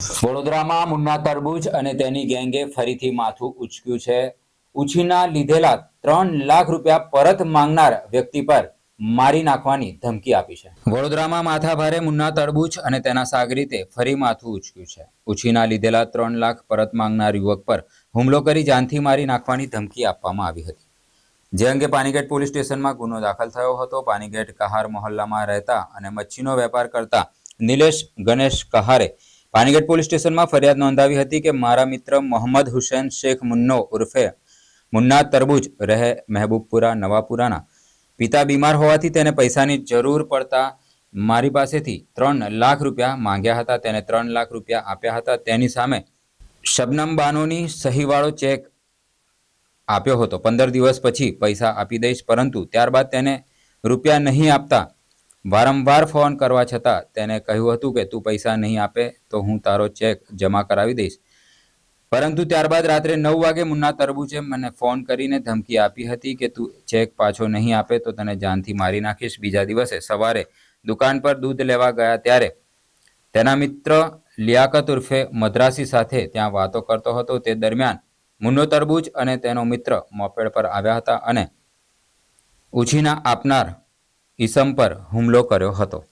વડોદરામાં મુન્ના તરબૂચ અને તેની ગેંગે ફરીથી માથું ઉચક્યું છે. ઉછીના લીધેલા ત્રણ લાખ રૂપિયા પરત માંગનાર વ્યક્તિ પર મારી નાખવાની ધમકી આપી છે. વડોદરામાં માથાભારે મુન્ના તરબૂચ અને તેના સાગરીતે ફરી માથું ઉચક્યું છે. ઉછીના લીધેલા ત્રણ લાખ પરત માંગનાર યુવક પર હુમલો કરી જાનથી મારી નાખવાની ધમકી આપવામાં આવી હતી. જે અંગે પાનીગેટ પોલીસ સ્ટેશનમાં ગુનો દાખલ થયો હતો. પાનીગેટ કહાર મહોલ્લામાં રહેતા અને મચ્છીનો વેપાર કરતા નિલેશ ગણેશ કહારે પાનીગેટ પોલીસ સ્ટેશનમાં ફરિયાદ નોંધાવી હતી કે મારા મિત્ર મોહમ્મદ હુસેન શેખ મુન્નો ઉર્ફે મુન્ના તરબૂજ રહે મહેબૂબપુરા, નવાપુરાના. પિતા બીમાર હોવાથી તેને પૈસાની જરૂર પડતા મારી પાસેથી ત્રણ લાખ રૂપિયા માંગ્યા હતા. તેને ત્રણ લાખ રૂપિયા આપ્યા હતા. તેની સામે શબનમ બાનોની સહીવાળો ચેક આપ્યો હતો. પંદર દિવસ પછી પૈસા આપી દઈશ, પરંતુ ત્યારબાદ તેને રૂપિયા નહીં આપતા વારંવાર ફોન કરવા છતાં તેને કહ્યું હતું કે, તું પૈસા નહીં આપે તો હું તારો ચેક જમા કરાવી દઈશ. પરંતુ ત્યારબાદ રાત્રે નવ વાગે મુન્ના તરબૂચે મને ફોન કરીને ધમકી આપી હતી કે, તું ચેક પાછો નહીં આપે તો તને જાનથી મારી નાખીશ બીજા દિવસે. સવારે દુકાન પર દૂધ લેવા ગયા ત્યારે તેના મિત્ર લિયાકત ઉર્ફે મદ્રાસી સાથે ત્યાં વાતો કરતો હતો. તે દરમિયાન મુન્નો તરબૂચ અને તેનો મિત્ર મોપેડ પર આવ્યા હતા અને ઉછીના આપનાર ઈસમ પર હુમલો કર્યો હતો.